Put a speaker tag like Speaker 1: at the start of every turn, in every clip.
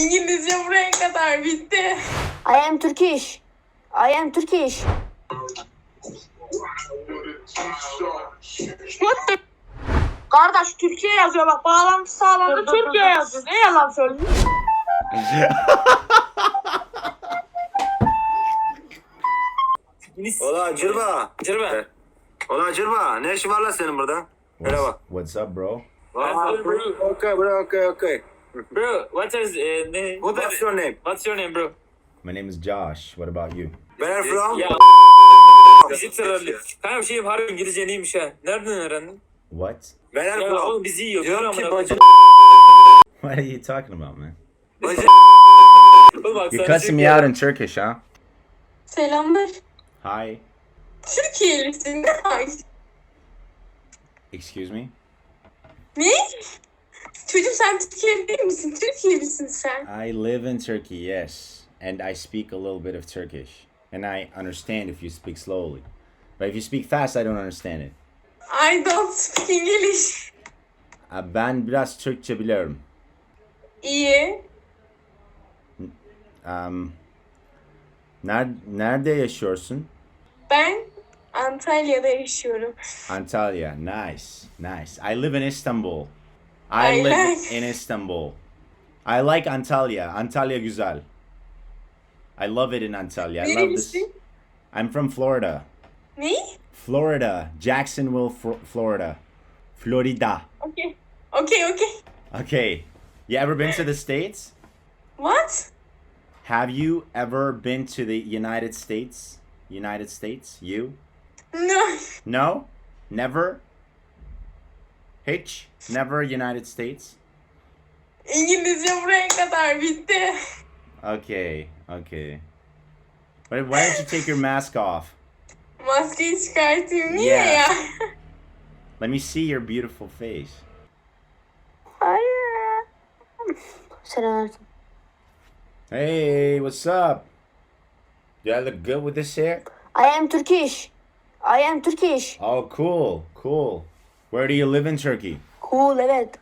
Speaker 1: İngilizce buraya kadar bitti.
Speaker 2: I am Turkish. I am Turkish.
Speaker 1: Kardeş Türkiye yazıyor bak bağlantı sağlandı Türkiye yazıyor. Ne yalan söylüyorsun?
Speaker 3: Ola Cırba.
Speaker 4: Cırba.
Speaker 3: Ola Cırba. Ne işin var lan senin burada? Hele bak.
Speaker 5: What's up, bro?
Speaker 3: Aa. Okay bro, okay, okay.
Speaker 4: Bro, what is uh, name?
Speaker 3: What's your name?
Speaker 4: What's your name, bro?
Speaker 5: My name is Josh. What about you?
Speaker 3: Where from?
Speaker 4: Ya bizi trolluyor. Kanka bir şey harbi İngilizce neymiş ha? Nereden öğrendin?
Speaker 5: What?
Speaker 3: Where
Speaker 4: Ya
Speaker 3: from?
Speaker 4: oğlum bizi yiyor.
Speaker 3: Diyorum ki
Speaker 4: amına
Speaker 3: bacı.
Speaker 5: What are you talking about, man?
Speaker 3: Bacı.
Speaker 4: Oğlum bak
Speaker 5: You're cussing
Speaker 4: şey
Speaker 5: me out in Turkish, huh?
Speaker 1: Selamlar.
Speaker 5: Hi.
Speaker 1: Türkiye'lisin. Ay.
Speaker 5: Excuse me?
Speaker 1: Ne? Çocuğum sen Türkiye'li misin? Türkiye'lisin sen.
Speaker 5: I live in Turkey, yes. And I speak a little bit of Turkish. And I understand if you speak slowly. But if you speak fast, I don't understand it.
Speaker 1: I don't speak English.
Speaker 5: Ben biraz Türkçe biliyorum.
Speaker 1: İyi.
Speaker 5: Um, ner nerede yaşıyorsun?
Speaker 1: Ben Antalya'da yaşıyorum.
Speaker 5: Antalya. Nice, nice. I live in Istanbul. I, live in Istanbul. I like Antalya. Antalya güzel. I love it in Antalya. I love this.
Speaker 1: Nerelisin?
Speaker 5: I'm from Florida.
Speaker 1: Ne?
Speaker 5: Florida, Jacksonville, Fl- Florida. Florida.
Speaker 1: Okay. Okay, okay.
Speaker 5: Okay. You ever been to the States?
Speaker 1: What?
Speaker 5: Have you ever been to the United States? United States? You?
Speaker 1: No.
Speaker 5: No? Never? Hiç? Never United States?
Speaker 1: İngilizce buraya kadar bitti.
Speaker 5: Okay, okay. But why don't you take your mask off?
Speaker 1: Maskeyi çıkartayım. Niye
Speaker 5: Yeah.
Speaker 1: ya?
Speaker 5: Let me see your beautiful face.
Speaker 2: Hayır. Selamünaleyküm.
Speaker 5: Hey, what's up? Do I look good with this hair?
Speaker 2: I am Turkish. I am Turkish.
Speaker 5: Oh, cool, cool. Where do you live in Turkey?
Speaker 2: Cool evet.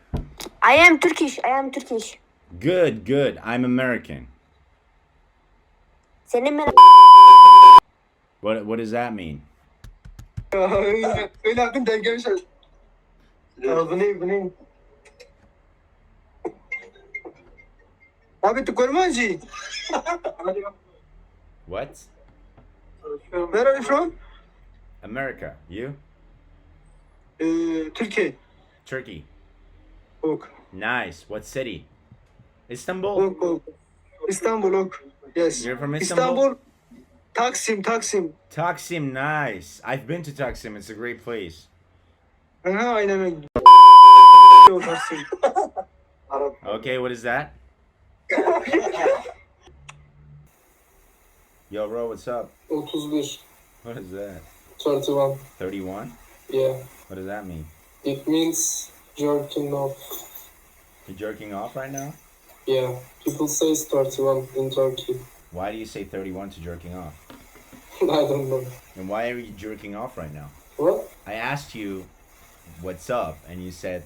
Speaker 2: I am Turkish. I am Turkish.
Speaker 5: Good, good. I'm American.
Speaker 2: Senin ben...
Speaker 5: What what does that mean?
Speaker 6: öyle, öyle yaptın denk gelmiş. Ya bu ne bu ne? Abi tu kurmancı.
Speaker 5: What?
Speaker 6: Where are you from?
Speaker 5: America. You?
Speaker 6: Ee, Türkiye.
Speaker 5: Turkey.
Speaker 6: Ok.
Speaker 5: Nice. What city? Istanbul.
Speaker 6: Ok ok. İstanbul ok. Yes.
Speaker 5: You're from Istanbul?
Speaker 6: İstanbul. Taksim Taksim.
Speaker 5: Taksim, nice. I've been to Taksim. It's a great place.
Speaker 6: Aha aynen öyle. Taksim.
Speaker 5: Okay, what is that? Yo, bro, what's up?
Speaker 7: 31,
Speaker 5: What is that?
Speaker 7: 31.
Speaker 5: 31?
Speaker 7: Yeah,
Speaker 5: What does that mean?
Speaker 7: it means jerking off.
Speaker 5: You're jerking off right now?
Speaker 7: Yeah, people say it's 31 in Turkey.
Speaker 5: Why do you say 31 to jerking off?
Speaker 7: I don't know.
Speaker 5: And why are you jerking off right now?
Speaker 7: What?
Speaker 5: I asked you what's up, and you said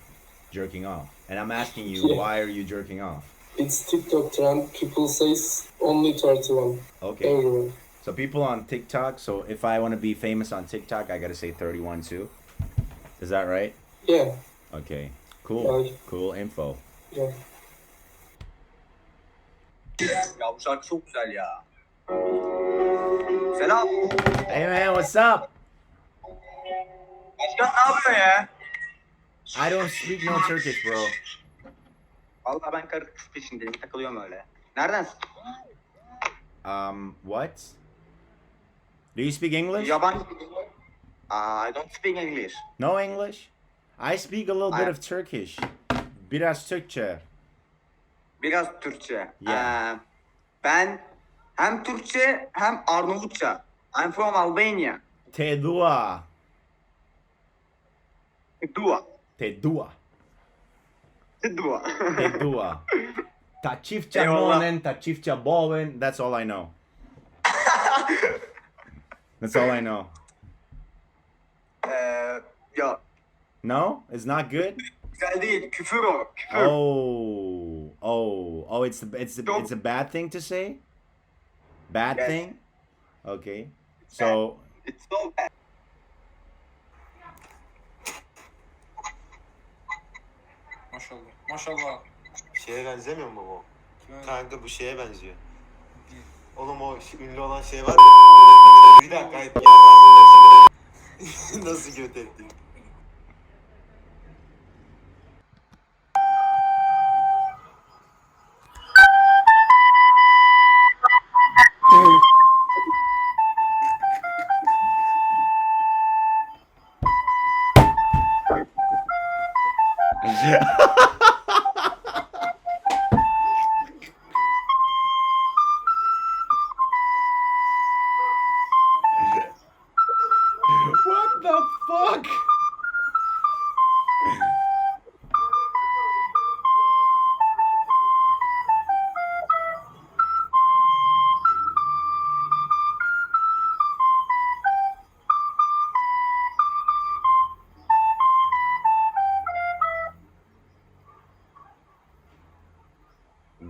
Speaker 5: jerking off. And I'm asking you,
Speaker 7: Yeah.
Speaker 5: why are you jerking off?
Speaker 7: It's TikTok trend. People say it's only 31
Speaker 5: Okay.
Speaker 7: everywhere.
Speaker 5: So people on TikTok, so if I want to be famous on TikTok, I gotta say 31 too. Is that right?
Speaker 7: Yeah,
Speaker 5: Okay. Cool.
Speaker 7: Right.
Speaker 5: Cool info.
Speaker 7: yeah.
Speaker 8: Ya çok güzel ya. Selam.
Speaker 5: Hey man, what's up?
Speaker 8: Başkan ne yapıyor ya?
Speaker 5: I don't speak no Turkish, bro.
Speaker 8: Vallahi ben karı kız peşindeyim. Takılıyorum öyle. Neredensin?
Speaker 5: Um, what? Do you speak English?
Speaker 8: Yabancı. Aa, I don't speak English.
Speaker 5: No English? I speak a little bit
Speaker 8: I-
Speaker 5: of Turkish. Biraz Türkçe.
Speaker 8: Biraz Türkçe.
Speaker 5: Yeah.
Speaker 8: Ee, ben hem Türkçe hem Arnavutça. I'm from Albania.
Speaker 5: Te dua.
Speaker 8: Dua.
Speaker 5: Te dua.
Speaker 8: Dua.
Speaker 5: Te dua. Ta çiftçe monen, ta çiftçe boven. That's all I know. That's all I know.
Speaker 8: Ya
Speaker 5: No? It's not good?
Speaker 8: güzel değil. Küfür o. Küfür.
Speaker 5: Oh, oh, oh, it's the it's
Speaker 8: Don't-
Speaker 5: it's a bad thing to say. Bad
Speaker 8: Yes.
Speaker 5: thing. Okay. So
Speaker 8: It's so bad.
Speaker 9: Maşallah. Maşallah.
Speaker 6: Şeye benzemiyor mu bu? Kanka bu şeye benziyor. Oğlum o ünlü olan şey var ya. 宮っ
Speaker 5: ていう。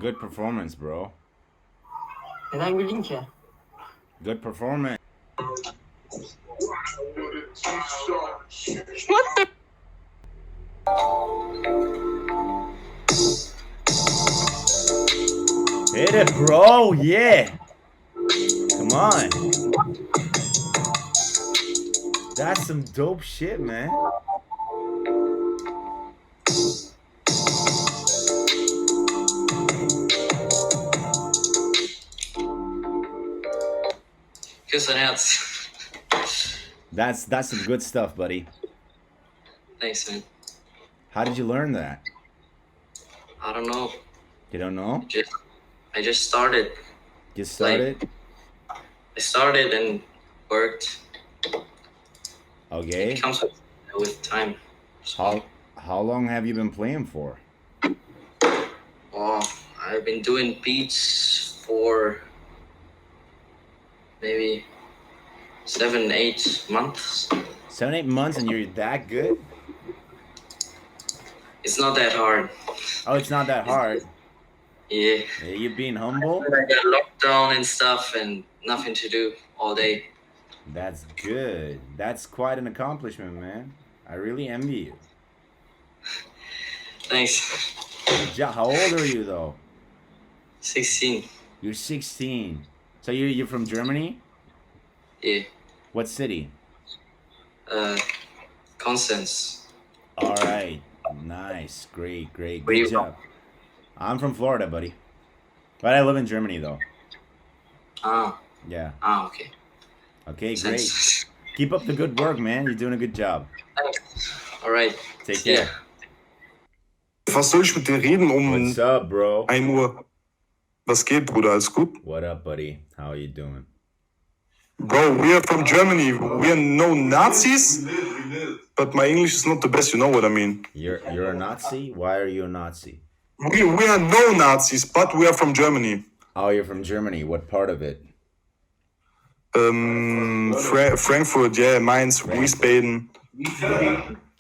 Speaker 5: Good performance, bro.
Speaker 2: Neden güldün ki?
Speaker 5: Good performance.
Speaker 1: What the?
Speaker 5: Hit it, bro. Yeah. Come on. That's some dope shit, man.
Speaker 10: Dein Herz.
Speaker 5: That's that's some good stuff, buddy.
Speaker 10: Thanks, man.
Speaker 5: How did you learn that?
Speaker 10: I don't know.
Speaker 5: You don't know?
Speaker 10: Just I just started.
Speaker 5: Just started?
Speaker 10: I started and worked.
Speaker 5: Okay.
Speaker 10: It comes with, with time.
Speaker 5: How how long have you been playing for?
Speaker 10: Oh, I've been doing beats for maybe seven, eight months.
Speaker 5: Seven, eight months and you're that good?
Speaker 10: It's not that hard.
Speaker 5: Oh, it's not that hard.
Speaker 10: Yeah.
Speaker 5: Yeah, you being humble?
Speaker 10: I got lockdown and stuff and nothing to do all day.
Speaker 5: That's good. That's quite an accomplishment, man. I really envy you.
Speaker 10: Thanks.
Speaker 5: How old are you though?
Speaker 10: 16.
Speaker 5: You're 16. So you're you're from Germany?
Speaker 10: Yeah.
Speaker 5: What city?
Speaker 10: Uh, Constance.
Speaker 5: All right. Nice. Great. Great.
Speaker 10: Where you
Speaker 5: Good job. I'm from Florida, buddy. But I live in Germany though.
Speaker 10: Ah,
Speaker 5: Yeah.
Speaker 10: ah, okay.
Speaker 5: Okay, great. Keep up the good work, man. You're doing a good job.
Speaker 10: All right.
Speaker 5: Take
Speaker 10: Yeah.
Speaker 5: care.
Speaker 6: Was soll ich mit dir reden um
Speaker 5: What's up, bro?
Speaker 6: 1 Uhr? Was geht, Bruder? Alles gut?
Speaker 5: What up, buddy? How are you doing?
Speaker 6: Bro, we are from Germany. We are no Nazis, but my English is not the best. You know what I mean?
Speaker 5: You're you're a Nazi? Why are you a Nazi?
Speaker 6: We, we are no Nazis, but we are from Germany.
Speaker 5: Oh, you're from Germany. What part of it?
Speaker 6: Um, Fra Frankfurt, yeah, Mainz, Wiesbaden,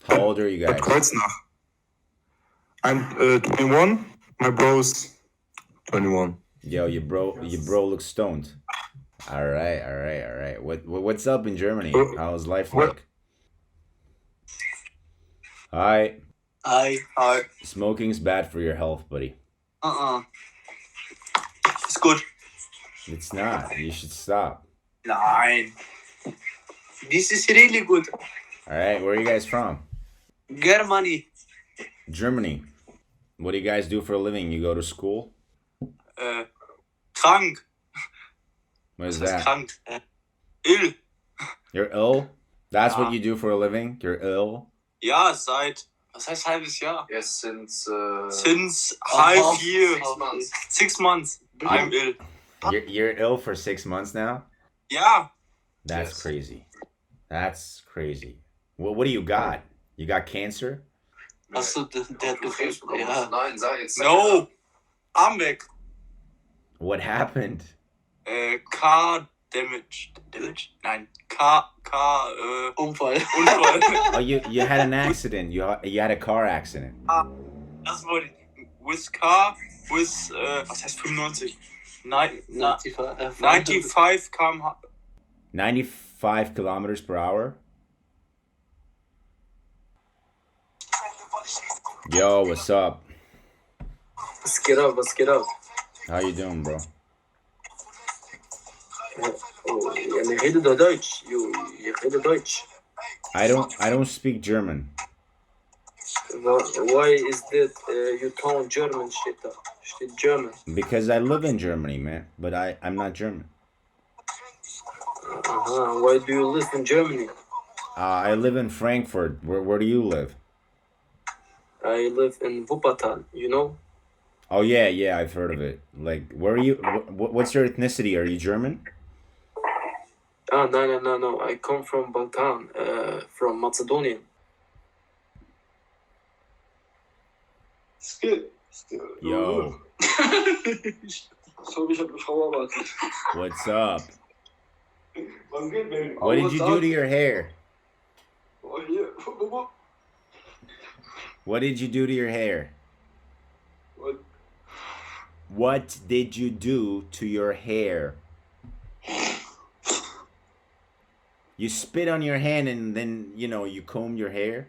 Speaker 5: How old are you guys?
Speaker 6: Kreuznach. I'm uh, 21. My bro's 21.
Speaker 5: Yo, your bro, your bro looks stoned. All right, all right, all right. What, what what's up in Germany? How's life like? Hi,
Speaker 8: Hi. Hi.
Speaker 5: smoking's bad for your health, buddy.
Speaker 8: Uh-uh. Ist gut.
Speaker 5: It's not. You should stop.
Speaker 8: Nein. This is really good.
Speaker 5: All right, where are you guys from?
Speaker 8: Germany.
Speaker 5: Germany. What do you guys do for a living? You go to school?
Speaker 8: Uh, krank.
Speaker 5: What is that?
Speaker 8: krank? Ill.
Speaker 5: You're ill? That's
Speaker 8: Ja.
Speaker 5: what you do for a living? You're ill?
Speaker 8: Ja, seit, was heißt halbes Jahr?
Speaker 7: Yes, since uh,
Speaker 8: Since half year.
Speaker 7: six months.
Speaker 8: Six months. I'm ill.
Speaker 5: You're, you're ill for six months now?
Speaker 8: Yeah.
Speaker 5: That's
Speaker 7: Yes.
Speaker 5: crazy. That's crazy. What, what do you got? You got cancer?
Speaker 8: Achso, der, der hat gefällt. Ja.
Speaker 7: Nein, sag jetzt.
Speaker 8: No. Arm weg.
Speaker 5: What happened?
Speaker 8: Äh, Car Damage. Damage? Nein. Car, Car, äh, Unfall. Unfall.
Speaker 5: Oh, you, you had an accident. You, you had a car accident.
Speaker 8: Ah, Das wollte ich. With car, with, äh, was heißt 95? Nein, na,
Speaker 7: 95, uh,
Speaker 8: 95 km/h.
Speaker 5: 95 kilometers per hour. Yo, what's up?
Speaker 7: Let's get up, let's get up.
Speaker 5: How you doing, bro?
Speaker 7: Oh, يعني rede da Deutsch. You, you rede Deutsch.
Speaker 5: I don't I don't speak German.
Speaker 7: Why is that uh, you tone German shit da? Steht German.
Speaker 5: Because I live in Germany, man. But I, I'm not German.
Speaker 7: Uh-huh. Why do you live in Germany?
Speaker 5: Uh, I live in Frankfurt. Where, where do you live?
Speaker 7: I live in Wuppertal, you know?
Speaker 5: Oh yeah, yeah, I've heard of it. Like, where are you? Wh- what's your ethnicity? Are you German?
Speaker 7: Ah, no, no, no, no. I come from Balkan, uh, from Macedonia.
Speaker 6: Skill.
Speaker 5: Yo,
Speaker 6: So, ich hab eine Frau
Speaker 5: what's up?
Speaker 6: Was geht, Baby?
Speaker 5: What did you do to your hair?
Speaker 6: Oh, hier.
Speaker 5: What did you do to your hair?
Speaker 6: What?
Speaker 5: What did you do to your hair? You spit on your hand and then, you know, you comb your hair?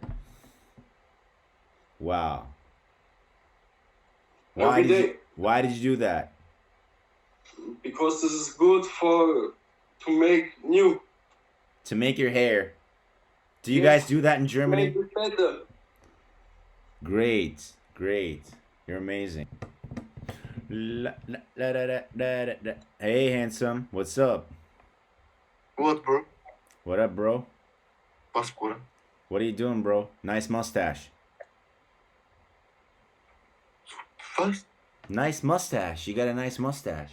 Speaker 5: Wow. Why
Speaker 6: Every
Speaker 5: did you, why did you do that?
Speaker 6: Because this is good for to make new.
Speaker 5: To make your hair. Do you
Speaker 6: Yes.
Speaker 5: guys do that in Germany?
Speaker 6: Make it better.
Speaker 5: Great, great. You're amazing. Hey, handsome. What's up?
Speaker 8: What, bro?
Speaker 5: What up, bro?
Speaker 8: Was, Bruder?
Speaker 5: What are you doing, bro? Nice mustache.
Speaker 8: Was?
Speaker 5: Nice mustache. You got a nice mustache.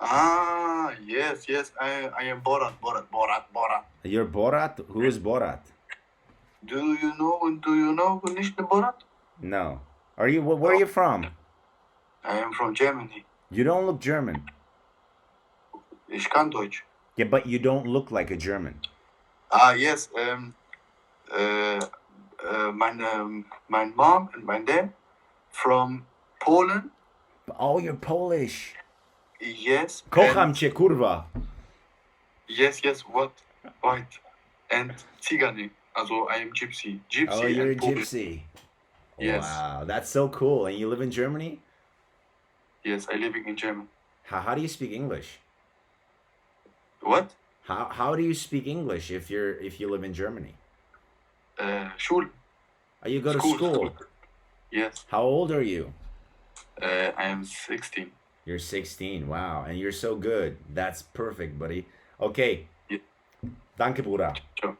Speaker 8: Ah, yes, yes. I, I am Borat, Borat, Borat, Borat.
Speaker 5: You're Borat? Who is Borat?
Speaker 8: Do you know, do you know nicht Borat?
Speaker 5: No. Are you? wh- Where are you from?
Speaker 8: I am from Germany.
Speaker 5: You don't look German.
Speaker 8: Ich kann Deutsch.
Speaker 5: Yeah, but you don't look like a German.
Speaker 8: Ah, yes. Um, uh, uh, mein, um, mein mom and my dad from Poland.
Speaker 5: Oh, you're Polish.
Speaker 8: Yes.
Speaker 5: Kocham cię, kurwa.
Speaker 8: Yes, yes. What? White. And Tzigani. Also, I am gypsy. Gypsy.
Speaker 5: Oh, you're a
Speaker 8: Polish.
Speaker 5: gypsy.
Speaker 8: Yes.
Speaker 5: Wow, that's so cool. And you live in Germany?
Speaker 8: Yes, I living in Germany.
Speaker 5: How, how do you speak English?
Speaker 8: What?
Speaker 5: How, how do you speak English if you're if you live in Germany?
Speaker 8: Uh, Schule.
Speaker 5: Oh, you go to
Speaker 8: School,
Speaker 5: school.
Speaker 8: school. Yes.
Speaker 5: How old are you?
Speaker 8: Uh, I am 16.
Speaker 5: You're 16. Wow, and you're so good. That's perfect, buddy. Okay.
Speaker 8: Yeah.
Speaker 5: Danke, Bruder.
Speaker 8: Ciao.